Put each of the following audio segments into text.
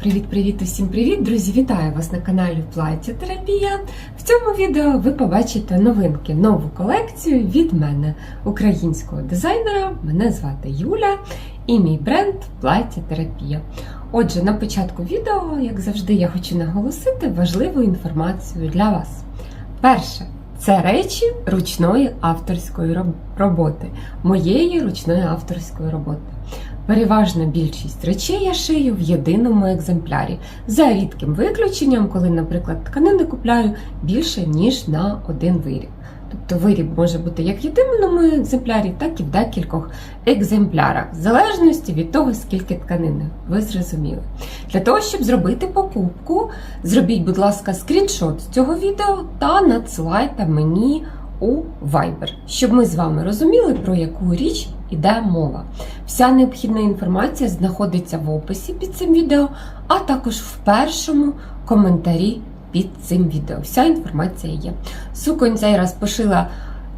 Привіт-привіт, усім привіт! Друзі, вітаю вас на каналі Плаття Терапія. В цьому відео ви побачите новинки, нову колекцію від мене, українського дизайнера. Мене звати Юля і мій бренд Плаття Терапія. Отже, на початку відео, як завжди, я хочу наголосити важливу інформацію для вас. Перше, це речі ручної авторської роботи, моєї ручної авторської роботи. Переважна більшість речей я шию в єдиному екземплярі, за рідким виключенням, коли, наприклад, тканини купляю більше, ніж на один виріб. Тобто виріб може бути як в єдиному екземплярі, так і в декількох екземплярах, в залежності від того, скільки тканини. Ви зрозуміли. Для того, щоб зробити покупку, зробіть, будь ласка, скріншот цього відео та надсилайте мені у Viber, щоб ми з вами розуміли, про яку річ іде мова. Вся необхідна інформація знаходиться в описі під цим відео, а також в першому коментарі під цим відео. Вся інформація є. Суконь цей раз пошила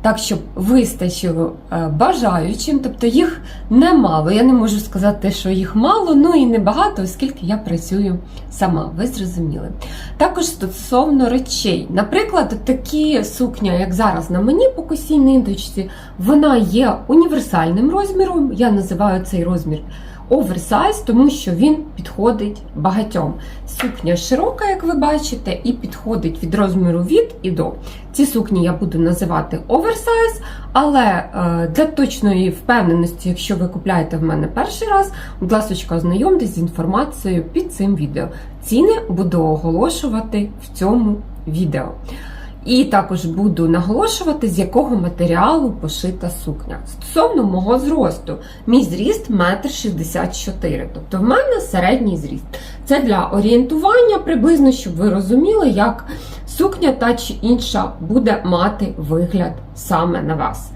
так, щоб вистачило е, бажаючим, тобто їх немало. Я не можу сказати, що їх мало, ну і небагато, оскільки я працюю сама. Ви зрозуміли. Також стосовно речей. Наприклад, такі сукня, як зараз на мені по косій ниточці, вона є універсальним розміром. Я називаю цей розмір оверсайз, тому що він підходить багатьом. Сукня широка, як ви бачите, і підходить від розміру від і до. Ці сукні я буду називати оверсайз, але е, для точної впевненості, якщо ви купляєте в мене перший раз, будь ласка, ознайомтесь з інформацією під цим відео. Ціни буду оголошувати в цьому відео. І також буду наголошувати, з якого матеріалу пошита сукня. Стосовно мого зросту, мій зріст 1,64 м, тобто в мене середній зріст. Це для орієнтування приблизно, щоб ви розуміли, як сукня та чи інша буде мати вигляд саме на вас.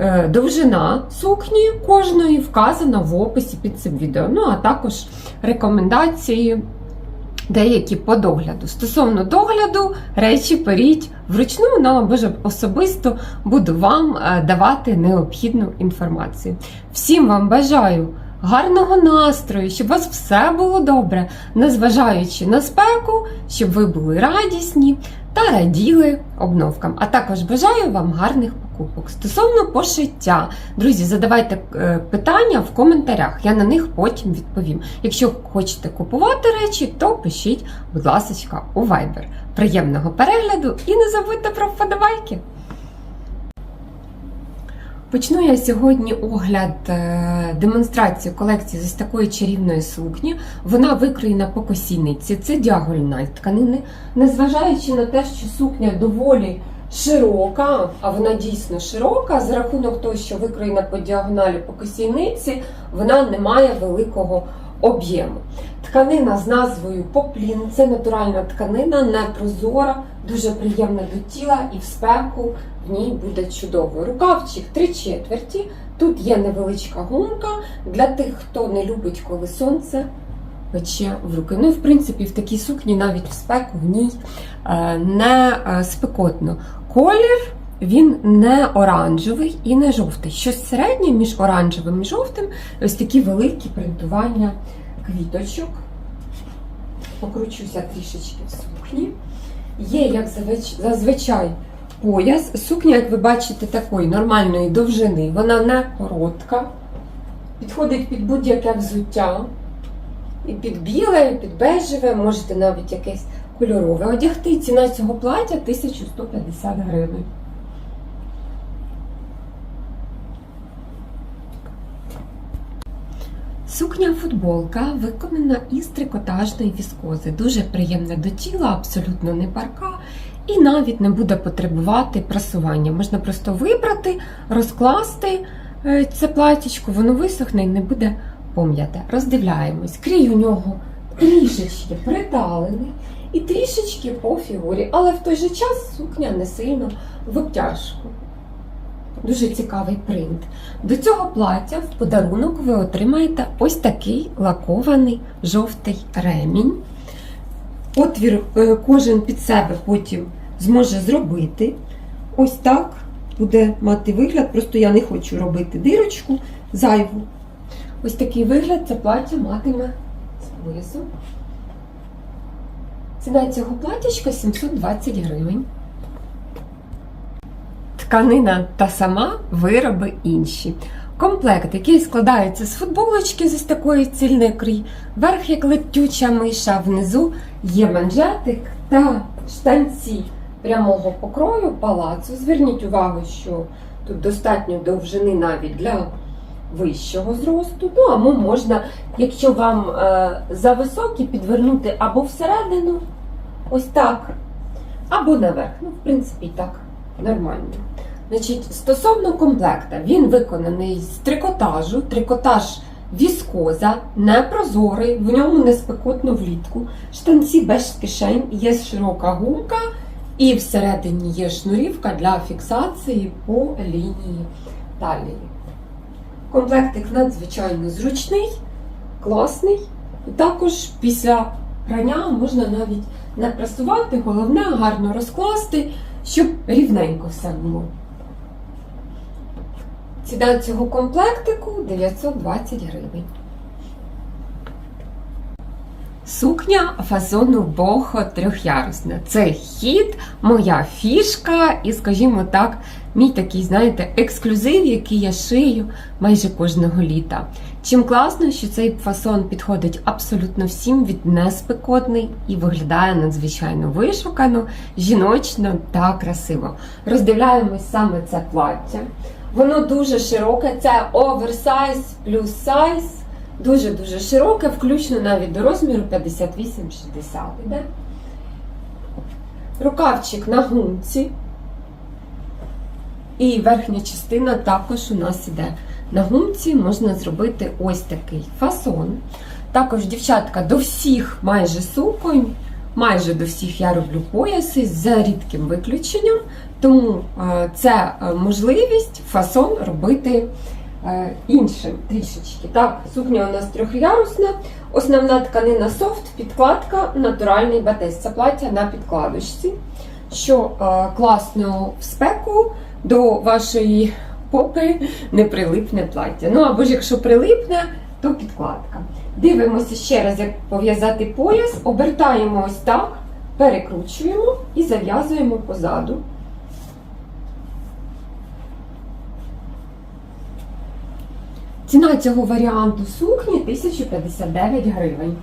Е, Довжина сукні кожної вказана в описі під цим відео. Ну, а також рекомендації деякі по догляду. Стосовно догляду, речі періть вручну, але може особисто буду вам е, давати необхідну інформацію. Всім вам бажаю гарного настрою, щоб у вас все було добре, незважаючи на спеку, щоб ви були радісні та раділи обновкам. А також бажаю вам гарних покупок. Стосовно пошиття, друзі, задавайте е, питання в коментарях, я на них потім відповім. Якщо хочете купувати речі, то пишіть, будь ласка, у Viber. Приємного перегляду і не забудьте про вподобайки! Почну я сьогодні огляд е, демонстрацію колекції з такої чарівної сукні. Вона викроєна по косійниці. Це діагональна тканини. Незважаючи на те, що сукня доволі широка, а вона дійсно широка, за рахунок того, що викроєна по діагоналі по косійниці, вона не має великого об'єму. Тканина з назвою Поплін це натуральна тканина, не прозора, дуже приємна до тіла і в спеку в ній буде чудово. Рукавчик три четверті. Тут є невеличка гумка для тих, хто не любить, коли сонце пече в руки. Ну і в принципі в такій сукні навіть в спеку в ній е, не е, спекотно. Колір він не оранжевий і не жовтий. Щось середнє між оранжевим і жовтим. Ось такі великі принтування квіточок. Покручуся трішечки в сукні. Є, як зазвичай, пояс. Сукня, як ви бачите, такої нормальної довжини. Вона не коротка. Підходить під будь-яке взуття. І під біле, і під бежеве, можете навіть якесь кольорове одягти. Ціна цього плаття 1150 гривень. Сукня футболка виконана із трикотажної віскози. Дуже приємна до тіла, абсолютно не парка і навіть не буде потребувати прасування. Можна просто вибрати, розкласти е, це платічко, воно висохне і не буде пом'яте. Роздивляємось. Крій у нього трішечки приталений і трішечки по фігурі, але в той же час сукня не сильно в обтяжку. Дуже цікавий принт. До цього плаття в подарунок ви отримаєте ось такий лакований жовтий ремінь. Отвір е, кожен під себе потім зможе зробити. Ось так буде мати вигляд. Просто я не хочу робити дирочку зайву. Ось такий вигляд це плаття матиме з поясу. Ціна цього платічка 720 гривень. Тканина та сама, вироби інші. Комплект, який складається з футболочки з ось такої цільної крій, верх як летюча миша, внизу є манжетик та штанці прямого покрою палацу. Зверніть увагу, що тут достатньо довжини навіть для вищого зросту. Ну, або можна, якщо вам е, зависокі, підвернути або всередину, ось так, або наверх. Ну, в принципі, так нормально. Значить, стосовно комплекта, він виконаний з трикотажу, трикотаж віскоза, непрозорий, в ньому не спекотно влітку, штанці без кишень, є широка гумка, і всередині є шнурівка для фіксації по лінії талії. Комплектик надзвичайно зручний, класний. І також після прання можна навіть не прасувати, головне гарно розкласти, щоб рівненько все було. Ціна цього комплектику 920 гривень. Сукня фасону бохо трьохярусна. Це хід, моя фішка, і, скажімо так, мій такий, знаєте, ексклюзив, який я шию майже кожного літа. Чим класно, що цей фасон підходить абсолютно всім, від неспекотний і виглядає надзвичайно вишукано, жіночно та красиво. Роздивляємось саме це плаття. Воно дуже широке, це оверсайз плюс сайз. Дуже-дуже широке, включно навіть до розміру 58-60 іде. Рукавчик на гумці. І верхня частина також у нас іде. На гумці можна зробити ось такий фасон. Також, дівчатка, до всіх майже суконь, майже до всіх я роблю пояси за рідким виключенням. Тому е, це е, можливість фасон робити е, іншим трішечки. Так, сукня у нас трьохярусна, основна тканина софт, підкладка, натуральний батист. Це плаття на підкладочці, що класно в спеку до вашої попи не прилипне плаття. Ну або ж якщо прилипне, то підкладка. Дивимося ще раз, як пов'язати пояс, обертаємо ось так, перекручуємо і зав'язуємо позаду. Ціна цього варіанту сукні 1059 гривень.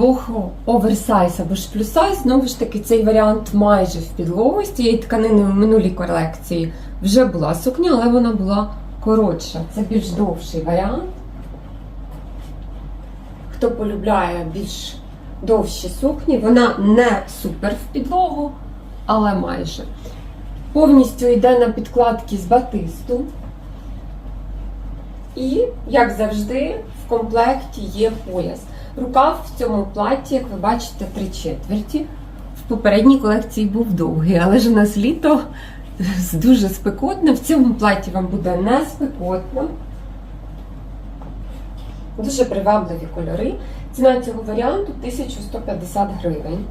Бохо оверсайз або ж плюсайз, знову ж таки, цей варіант майже в підлогу з цієї тканини в минулій колекції вже була сукня, але вона була коротша. Це більш довший варіант. Хто полюбляє більш довші сукні, вона не супер в підлогу, але майже. Повністю йде на підкладки з батисту. І, як завжди, в комплекті є пояс. Рукав в цьому платі, як ви бачите, три четверті. В попередній колекції був довгий, але ж у нас літо дуже спекотне. В цьому платі вам буде не спекотно. Дуже привабливі кольори. Ціна цього варіанту 1150 гривень.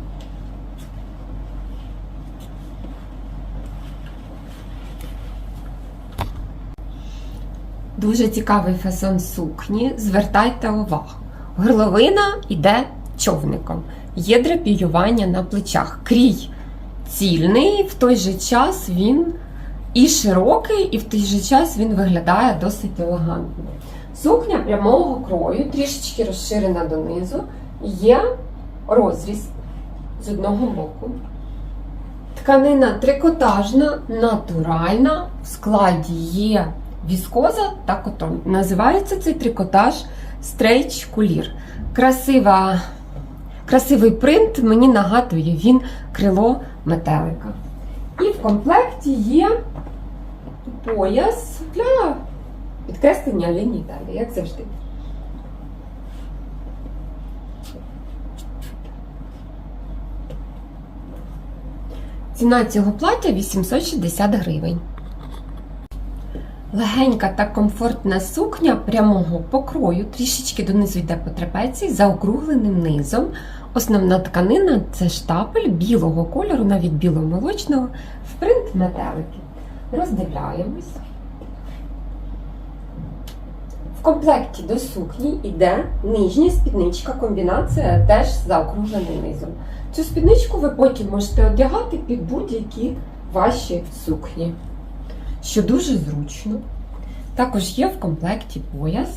Дуже цікавий фасон сукні. Звертайте увагу. Горловина йде човником. Є драпіювання на плечах. Крій цільний, в той же час він і широкий, і в той же час він виглядає досить елегантно. Сукня прямого крою, трішечки розширена донизу, є розріз з одного боку. Тканина трикотажна, натуральна, в складі є віскоза та котон. Називається цей трикотаж стрейч кулір. Красива, красивий принт мені нагадує він крило метелика. І в комплекті є пояс для підкреслення ліній далі, як завжди. Ціна цього плаття 860 гривень. Легенька та комфортна сукня прямого покрою, трішечки донизу йде по трапеції, заокругленим низом. Основна тканина це штапель білого кольору, навіть біломолочного, в принт метелики. Роздивляємось. В комплекті до сукні йде нижня спідничка, комбінація теж заокругленим низом. Цю спідничку ви потім можете одягати під будь-які ваші сукні, що дуже зручно. Також є в комплекті пояс.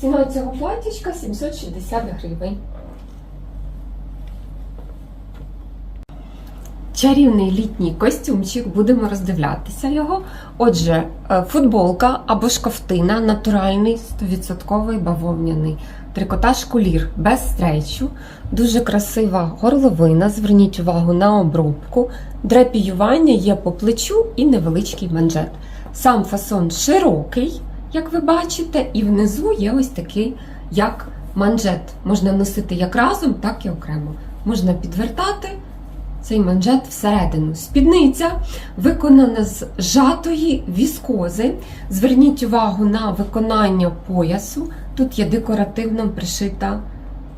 Ціна цього платічка 760 гривень. Чарівний літній костюмчик, будемо роздивлятися його. Отже, е, футболка або ж ковтина, натуральний 100% бавовняний, трикотаж кулір без стрейчу, дуже красива горловина. Зверніть увагу на обробку. Драпіювання є по плечу і невеличкий манжет. Сам фасон широкий, як ви бачите, і внизу є ось такий, як манжет. Можна носити як разом, так і окремо. Можна підвертати цей манжет всередину. Спідниця виконана з жатої віскози. Зверніть увагу на виконання поясу. Тут є декоративно пришита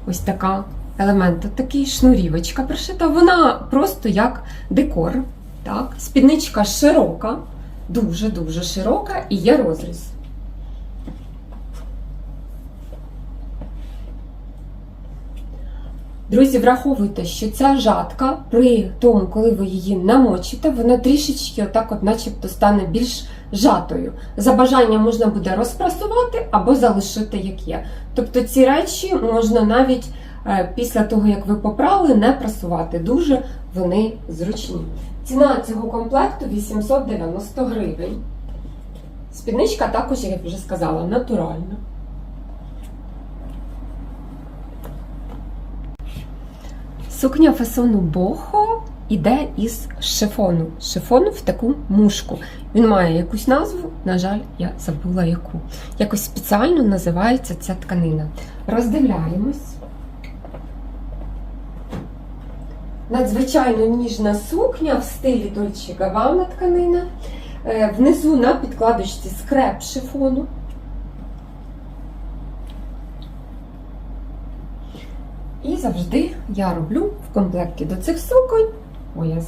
ось така елемент, такий шнурівочка пришита. Вона просто як декор. Так? Спідничка широка, дуже-дуже широка і є розріз. Друзі, враховуйте, що ця жатка при тому, коли ви її намочите, вона трішечки отак от начебто стане більш жатою. За бажанням можна буде розпрасувати або залишити як є. Тобто ці речі можна навіть е, після того, як ви попрали, не прасувати. Дуже вони зручні. Ціна цього комплекту 890 гривень. Спідничка також, як я вже сказала, натуральна. Сукня фасону бохо іде із шифону. Шифону в таку мушку. Він має якусь назву, на жаль, я забула яку. Якось спеціально називається ця тканина. Роздивляємось. Надзвичайно ніжна сукня в стилі Dolce Gabbana тканина. Е, Внизу на підкладочці скреп шифону. І завжди я роблю в комплекті до цих суконь пояс.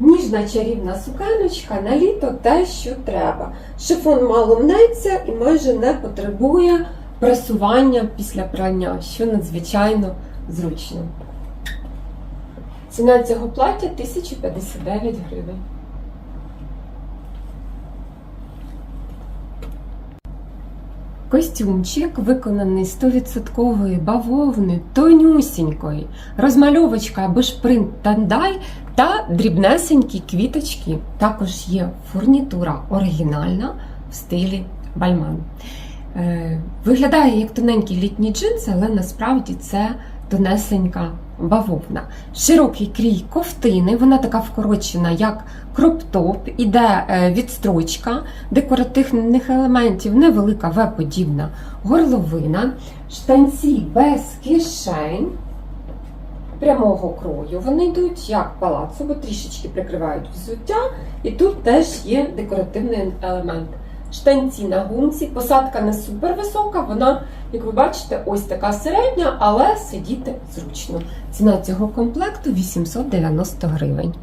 Ніжна чарівна сукеночка на літо те, що треба. Шифон мало мнеться і майже не потребує пресування після прання, що надзвичайно зручно. Ціна цього плаття 1059 гривень. Костюмчик виконаний 100% бавовни, тонюсінької, розмальовочка або ж принт тандай та дрібнесенькі квіточки. Також є фурнітура оригінальна в стилі бальман. Е, Виглядає як тоненькі літні джинси, але насправді це тонесенька бавовна. Широкий крій ковтини, вона така вкорочена, як кроп-топ, іде е, відстрочка декоративних елементів, невелика В-подібна горловина, штанці без кишень. Прямого крою вони йдуть як палацу, бо трішечки прикривають взуття, і тут теж є декоративний елемент. Штанці на гумці, посадка не супер висока, вона, як ви бачите, ось така середня, але сидіти зручно. Ціна цього комплекту 890 гривень.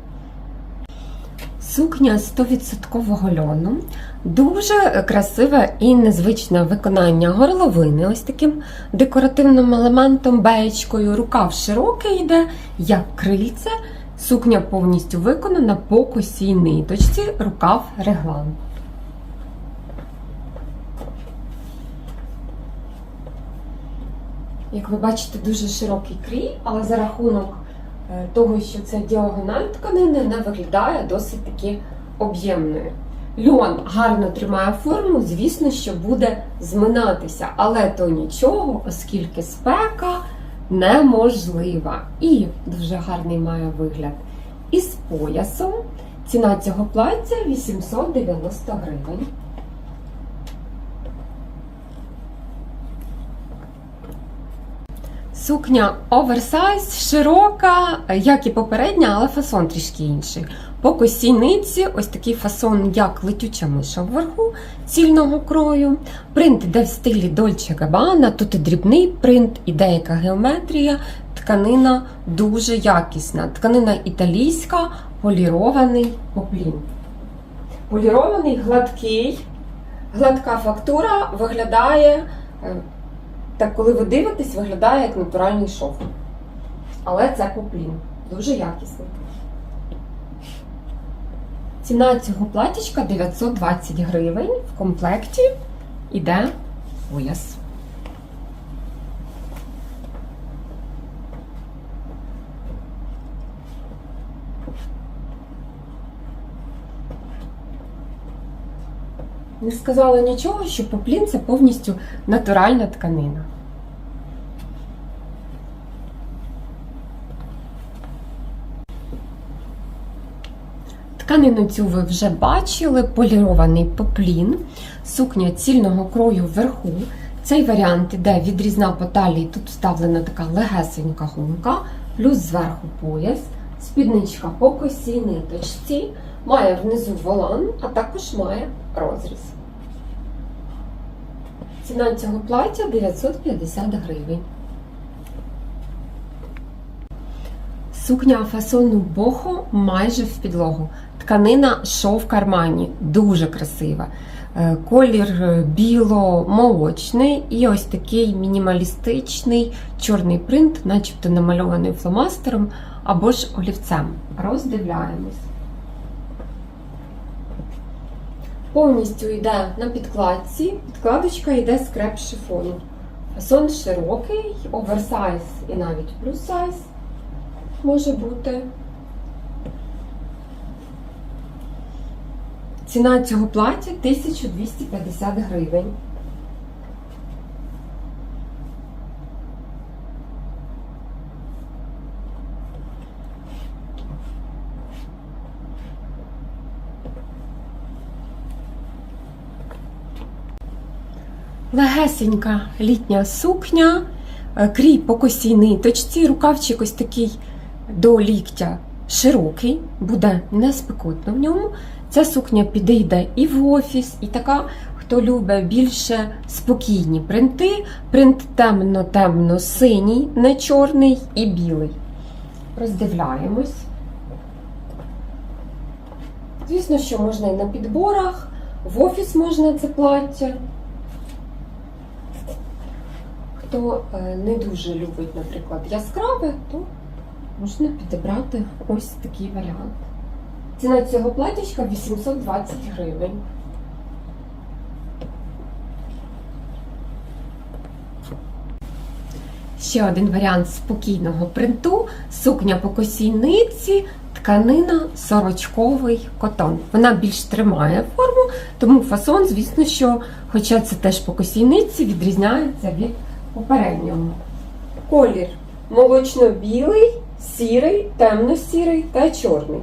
Сукня 100% льону. Дуже красиве і незвичне виконання горловини, ось таким декоративним елементом, беєчкою. Рукав широкий йде, як крильце. Сукня повністю виконана по косій ниточці, рукав реглан. Як ви бачите, дуже широкий крій, але за рахунок е, того, що це діагональ тканини, не виглядає досить таки об'ємною. Льон гарно тримає форму, звісно, що буде зминатися, але то нічого, оскільки спека неможлива. І дуже гарний має вигляд. Із поясом ціна цього плаття 890 гривень. Сукня оверсайз, широка, як і попередня, але фасон трішки інший. По косійниці ось такий фасон, як летюча миша вверху цільного крою. Принт іде в стилі Dolce Gabbana, тут і дрібний принт, і деяка геометрія. Тканина дуже якісна. Тканина італійська, полірований поплін. Полірований, гладкий, гладка фактура виглядає. Так, коли ви дивитесь, виглядає як натуральний шов. Але це поплін. Дуже якісний. Ціна цього платічка 920 гривень. В комплекті йде пояс. Не сказала нічого, що поплін це повністю натуральна тканина. Тканину цю ви вже бачили, полірований поплін, сукня цільного крою вверху. Цей варіант іде відрізна по талії, тут вставлена така легесенька гумка, плюс зверху пояс, спідничка по косій ниточці, має внизу волан, а також має розріз. Ціна цього плаття 950 гривень. Сукня фасону бохо майже в підлогу. Тканина шов кармані, дуже красива. Е, Колір е, біло-молочний і ось такий мінімалістичний чорний принт, начебто намальований фломастером або ж олівцем. Роздивляємось. Повністю йде на підкладці. Підкладочка йде з креп шифону. Фасон широкий, оверсайз і навіть плюс сайз може бути. Ціна цього плаття 1250 гривень. Легесенька літня сукня, е, крій по косій ниточці, рукавчик ось такий до ліктя широкий, буде не спекотно в ньому. Ця сукня підійде і в офіс, і така, хто любить більше спокійні принти. Принт темно-темно-синій, не чорний і білий. Роздивляємось. Звісно, що можна і на підборах, в офіс можна це плаття. Хто е, не дуже любить, наприклад, яскраве, то можна підібрати ось такий варіант. Ціна цього платічка 820 гривень. Ще один варіант спокійного принту. Сукня по косійниці, тканина сорочковий котон. Вона більш тримає форму, тому фасон, звісно, що, хоча це теж по косійниці, відрізняється від попереднього. Колір молочно-білий, сірий, темно-сірий та чорний.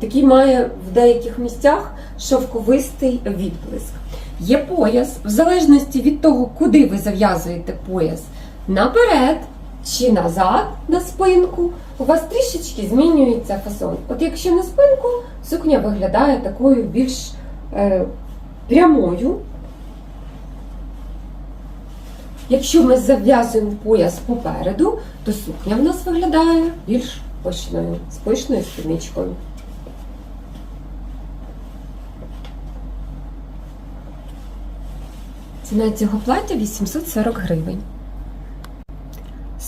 Такий має в деяких місцях шовковистий відблиск. Є пояс, в залежності від того, куди ви зав'язуєте пояс наперед чи назад на спинку, у вас трішечки змінюється фасон. От якщо на спинку, сукня виглядає такою більш е, прямою. Якщо ми зав'язуємо пояс попереду, то сукня в нас виглядає більш пишною, з пишною спідничкою. Ціна цього плаття 840 гривень.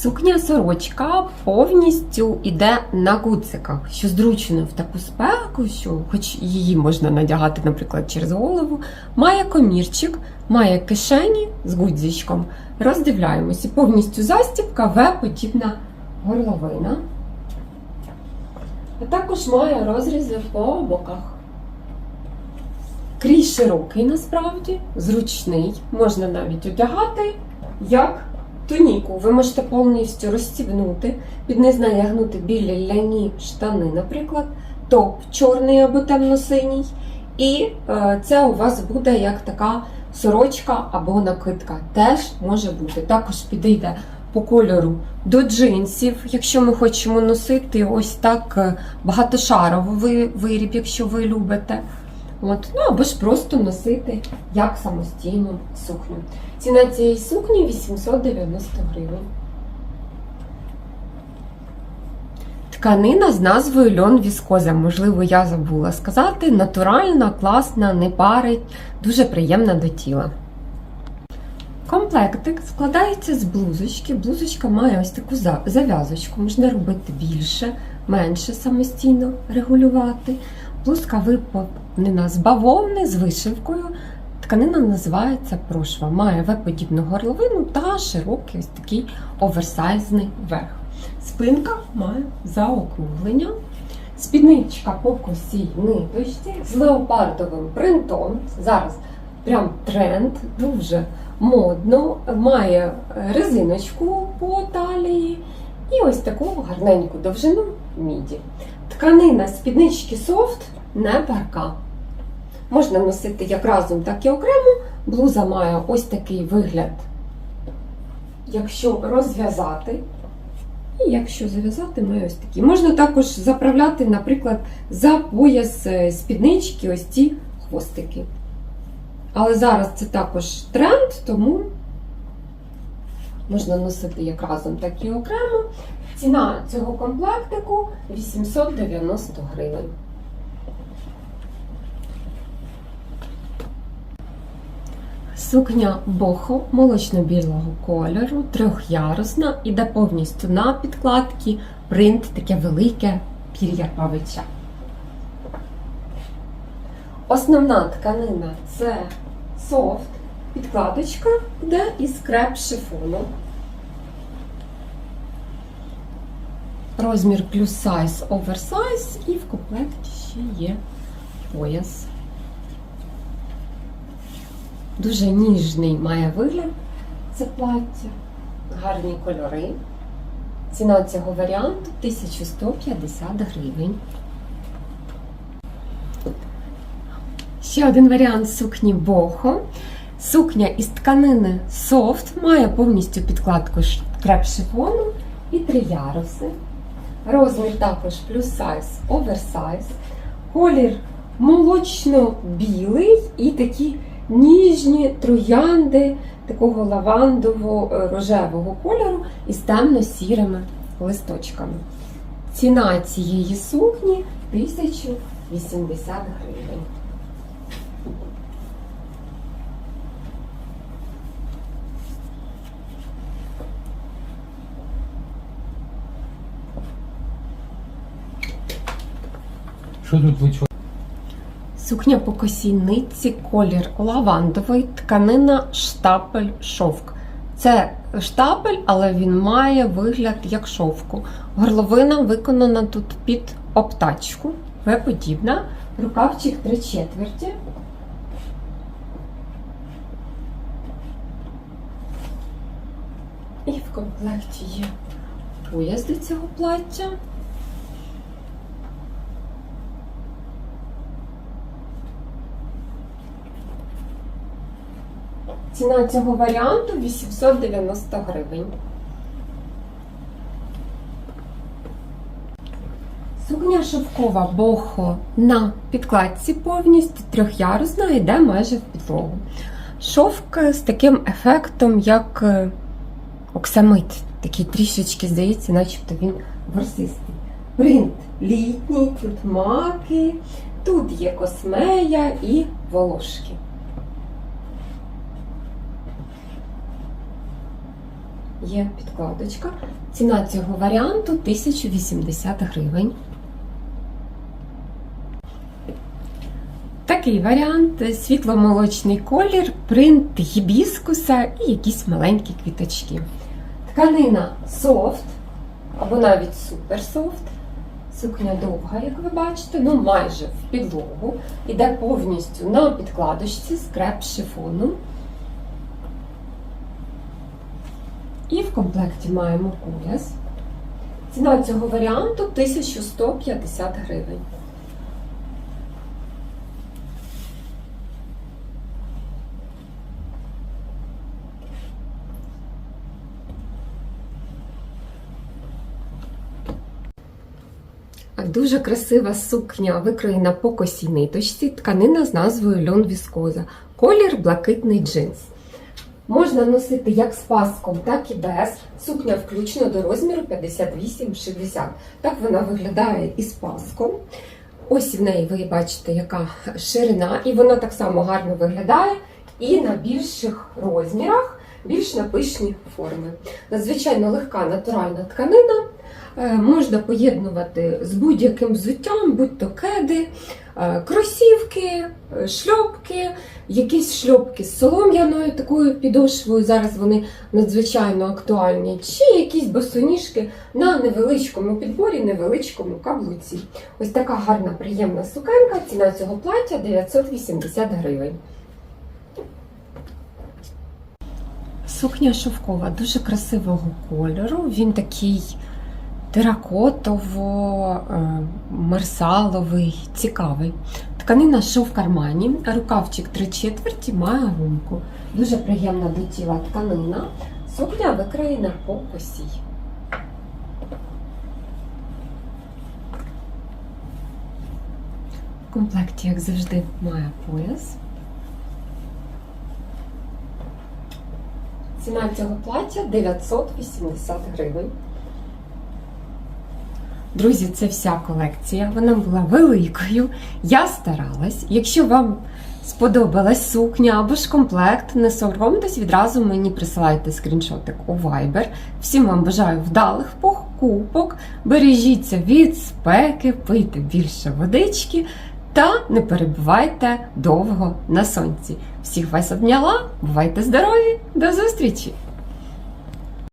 Сукня сорочка повністю йде на гудзиках, що зручно в таку спеку, що хоч її можна надягати, наприклад, через голову. Має комірчик, має кишені з гудзичком. Роздивляємося. Повністю застібка, В-подібна горловина. А також має розрізи по боках. Крій широкий насправді, зручний, можна навіть одягати як туніку. Ви можете повністю розстібнути, під низ надягнути білі ляні штани, наприклад, топ чорний або темно-синій. І е, це у вас буде як така сорочка або накидка. Теж може бути. Також підійде по кольору до джинсів, якщо ми хочемо носити ось так е, багатошаровий виріб, якщо ви любите. От. Ну або ж просто носити як самостійну сукню. Ціна цієї сукні 890 гривень. Тканина з назвою льон віскоза. Можливо, я забула сказати. Натуральна, класна, не парить, дуже приємна до тіла. Комплектик складається з блузочки. Блузочка має ось таку зав'язочку, можна робити більше, менше самостійно регулювати. Блузка виповнена з бавовни з вишивкою. Тканина називається прошва. Має В-подібну горловину та широкий ось такий оверсайзний верх. Спинка має заокруглення. Спідничка по косій ниточці з леопардовим принтом. Зараз прям тренд, дуже модно. Має резиночку по талії і ось таку гарненьку довжину міді. Тканина спіднички софт не парка. Можна носити як разом, так і окремо. Блуза має ось такий вигляд, якщо розв'язати. І якщо зав'язати, має ось такі. Можна також заправляти, наприклад, за пояс е, спіднички ось ці хвостики. Але зараз це також тренд, тому можна носити як разом, так і окремо. Ціна цього комплектику 890 гривень. Сукня бохо молочно-білого кольору, трьохярусна, іде повністю на підкладці, принт таке велике пір'я павича. Основна тканина це софт, підкладочка йде із креп шифону. Розмір плюс сайз, оверсайз і в комплекті ще є пояс. Дуже ніжний має вигляд це плаття, гарні кольори. Ціна цього варіанту 1150 гривень. Ще один варіант сукні бохо. Сукня із тканини софт, має повністю підкладку креп шифону і три яруси. Розмір також плюс сайз, оверсайз. Колір молочно-білий і такі ніжні троянди такого лавандово-рожевого кольору із темно-сірими листочками. Ціна цієї сукні 1080 гривень. Що тут ви? Сукня по косій нитці, колір лавандовий, тканина штапель шовк. Це штапель, але він має вигляд як шовку. Горловина виконана тут під обтачку, В-подібна. Рукавчик три четверті. І в комплекті є пояс до цього плаття. Ціна цього варіанту 890 гривень. Сукня шовкова бохо на підкладці повністю трьохярусна йде майже в підлогу. Шовк з таким ефектом, як е, оксамит. Такий трішечки здається, начебто він ворсистий. Принт літній, тут маки, тут є космея і волошки. Є підкладочка. Ціна цього варіанту 1080 гривень. Такий варіант світломолочний колір, принт гібіскуса і якісь маленькі квіточки. Тканина софт або навіть суперсофт. Сукня довга, як ви бачите, ну майже в підлогу. Іде повністю на підкладочці з креп шифону. І в комплекті маємо пояс. Ціна цього варіанту 1150 гривень. Дуже красива сукня викроєна по косій ниточці, тканина з назвою льон віскоза, колір блакитний джинс. Можна носити як з паском, так і без. Сукня включно до розміру 58-60. Так вона виглядає із паском. Ось в неї ви бачите, яка ширина, і вона так само гарно виглядає і на більших розмірах, більш на пишні форми. Надзвичайно легка натуральна тканина. Е, Можна поєднувати з будь-яким взуттям, будь-то кеди, е, кросівки, е, шльопки, якісь шльопки з солом'яною такою підошвою. Зараз вони надзвичайно актуальні, чи якісь босоніжки на невеличкому підборі, невеличкому каблуці. Ось така гарна, приємна сукенка. Ціна цього плаття 980 гривень. Сукня шовкова дуже красивого кольору. Він такий теракотово-марсаловий, цікавий. Тканина шов в кармані, рукавчик 3 четверті має гумку. Дуже приємна до тіла тканина. Сукня викроєна по косі. В комплекті, як завжди, має пояс. Ціна цього плаття 980 гривень. Друзі, це вся колекція. Вона була великою. Я старалась. Якщо вам сподобалась сукня або ж комплект, не соромтесь, відразу мені присилайте скріншотик у Viber. Всім вам бажаю вдалих покупок, бережіться від спеки, пийте більше водички та не перебувайте довго на сонці. Всіх вас обняла, бувайте здорові, до зустрічі!